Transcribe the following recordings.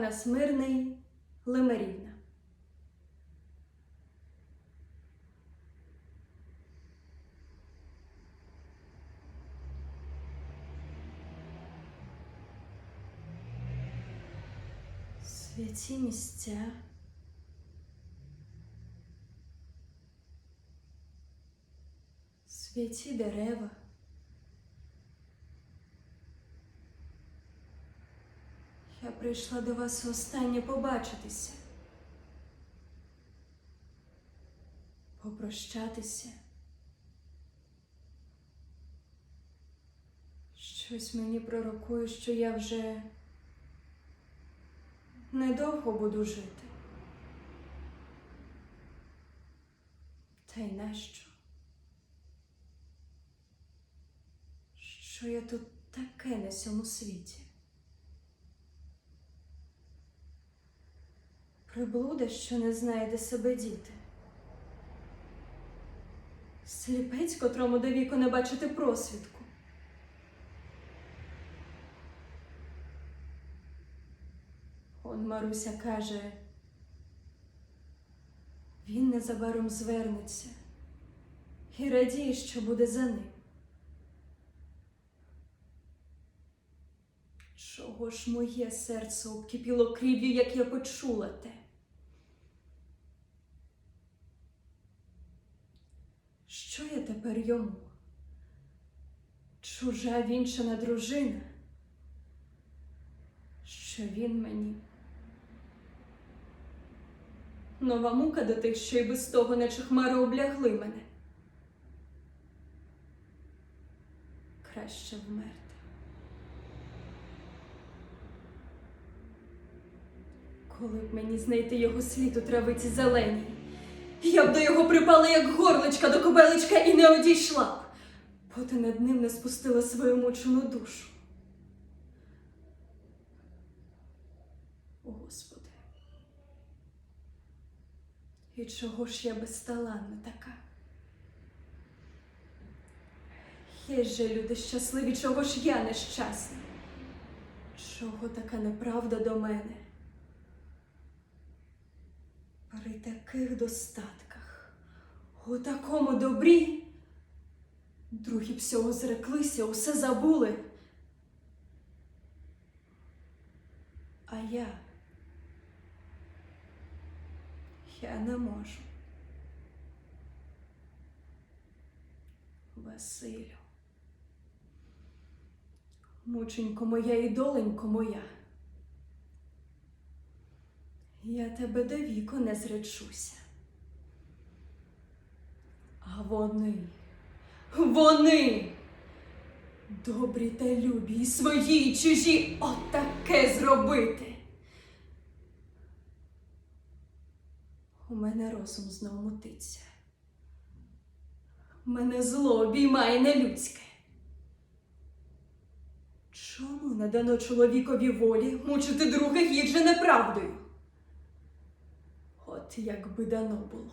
пана Смирний Лимарівна. Святі місця. Святі дерева. Я прийшла до вас останнє побачитися. Попрощатися. Щось мені пророкує, що я вже недовго буду жити. Та й нащо? Що я тут таке на цьому світі? Приблуда, що не знає, де себе діти. Сліпець, котрому до віку не бачити просвідку. Он Маруся каже, він незабаром звернеться і радіє, що буде за ним. Чого ж моє серце обкипіло крив'ю, як я почула те? Що я тепер йому? Чужа вінчана дружина? Що він мені? Нова мука до тих, що й без того, наче хмари облягли мене. Краще вмерти. Коли б мені знайти його слід у травиці зеленій, я б до його припала, як горличка до кобеличка, і не одійшла б, поти над ним не спустила свою мучену душу. О, Господи. І чого ж я безталанна така? Є же люди щасливі, чого ж я нещасна? Чого така неправда до мене? При таких достатках, у такому добрі, другі всього зреклися, усе забули. А я, я не можу. Василю, мученько моя і доленько моя. Я тебе до віку не зречуся. А вони, вони, добрі та любі, і свої, і чужі, отаке зробити. У мене розум знов мутиться. Мене зло обіймає нелюдське. Чому не дано чоловікові волі мучити других їх же неправдою? От якби дано було.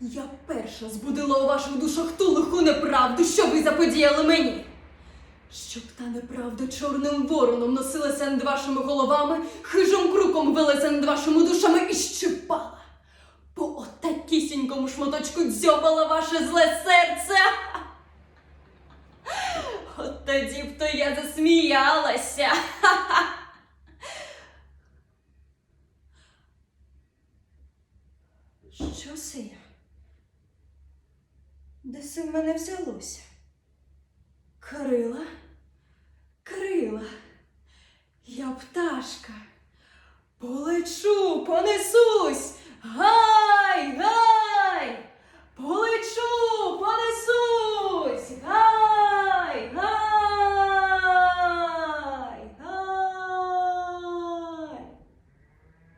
Я перша збудила у ваших душах ту лиху неправду, що ви заподіяли мені. Щоб та неправда чорним вороном носилася над вашими головами, хижим круком велася над вашими душами і щипала. По отакісінькому шматочку дзьобала ваше зле серце. От тоді б то я засміялася. Що це я? Де це в мене взялося? Крила? Крила. Я пташка. Полечу, понесусь. Гай, гай!